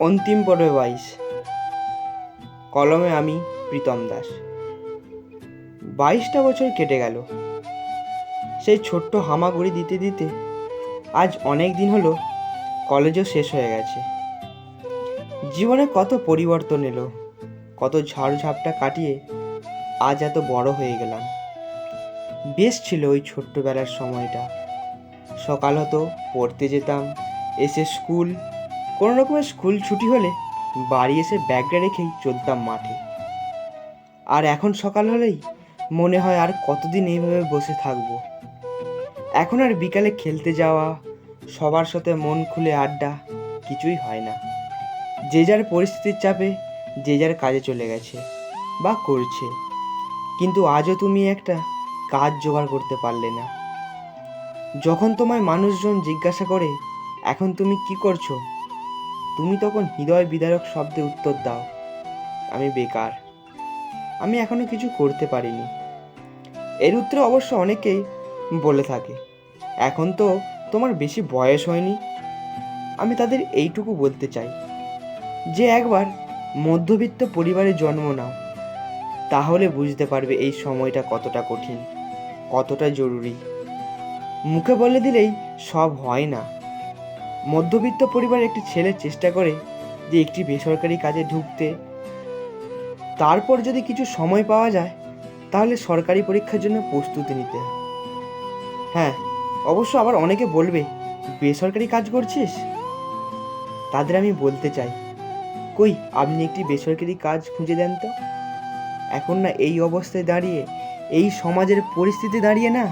অন্তিম পর্বে বাইশ। কলমে আমি প্রীতম দাস। বাইশটা বছর কেটে গেল। সেই ছোট্ট হামাগুড়ি দিতে দিতে আজ অনেক দিন হলো কলেজও শেষ হয়ে গেছে। জীবনে কত পরিবর্তন এলো, কত ঝড় ঝাপটা কাটিয়ে আজ এত বড় হয়ে গেলাম। বেশ ছিল ওই ছোট্টবেলার সময়টা। সকাল হতো, পড়তে যেতাম, এসে স্কুল কোনো রকমের স্কুল ছুটি হলে বাড়ি এসে ব্যাগটা রেখেই চলতাম মাঠে। আর এখন সকাল হলেই মনে হয় আর কতদিন এইভাবে বসে থাকব। এখন আর বিকালে খেলতে যাওয়া, সবার সাথে মন খুলে আড্ডা কিছুই হয় না। যে যার পরিস্থিতির চাপে, যে যার কাজে চলে গেছে বা করছে। কিন্তু আজও তুমি একটা কাজ জোগাড় করতে পারলে না। যখন তোমায় মানুষজন জিজ্ঞাসা করে, এখন তুমি কি করছ? তুমি তখন হৃদয় বিদারক শব্দে উত্তর দাও। আমি বেকার। আমি এখনও কিছু করতে পারিনি। এর উত্তরে অবশ্য অনেকেই বলে থাকে, এখন তো তোমার বেশি বয়স হয়নি। আমি তাদের এইটুকু বলতে চাই, যে একবার মধ্যবিত্ত পরিবারে জন্ম নাও, তাহলে বুঝতে পারবে এই সময়টা কতটা কঠিন, কতটা জরুরি। মুখে বলে দিলেই সব হয় না। মধ্যবিত্ত পরিবারের একটি ছেলে চেষ্টা করে যে একটি বেসরকারি কাজে ঢুকতে। তারপর যদি কিছু সময় পাওয়া যায়, তাহলে সরকারি পরীক্ষার জন্য প্রস্তুতি নিতে। হয়। অবশ্য আবার অনেকে বলবে, বেসরকারি কাজ করছিস? তাদের আমি বলতে চাই, কই, আপনি একটি বেসরকারি কাজ খুঁজে দেন তো। এখন না এই অবস্থায় দাঁড়িয়ে, এই সমাজের পরিস্থিতি দাঁড়িয়ে না,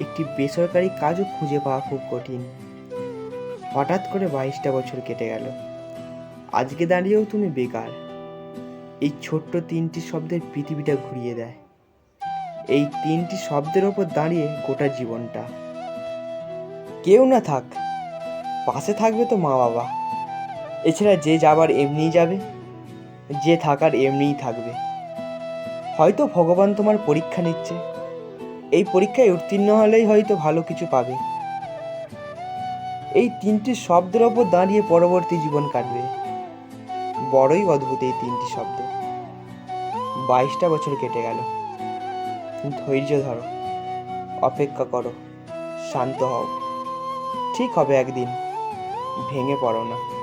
একটি বেসরকারি কাজও খুঁজে পাওয়া খুব কঠিন। হঠাৎ করে বাইশটা বছর কেটে গেল। আজকে দাঁড়িয়েও তুমি বেকার। এই ছোট্ট তিনটি শব্দের পৃথিবীটা ঘুরিয়ে দেয়। এই তিনটি শব্দের ওপর দাঁড়িয়ে গোটা জীবনটা। কেউ না থাক, পাশে থাকবে তো মা বাবা। এছাড়া যে যাবার এমনিই যাবে, যে থাকার এমনিই থাকবে। হয়তো ভগবান তোমার পরীক্ষা নিচ্ছে। এই পরীক্ষায় উত্তীর্ণ হলেই হয়তো ভালো কিছু পাবে। এই তিনটি শব্দের ওপর দাঁড়িয়ে পরবর্তী জীবন কাটবে। বড়ই অদ্ভুত এই তিনটি শব্দ। বাইশটা বছর কেটে গেল। ধৈর্য ধরো। অপেক্ষা করো। শান্ত হও। ঠিক হবে একদিন। ভেঙে পড়ো না।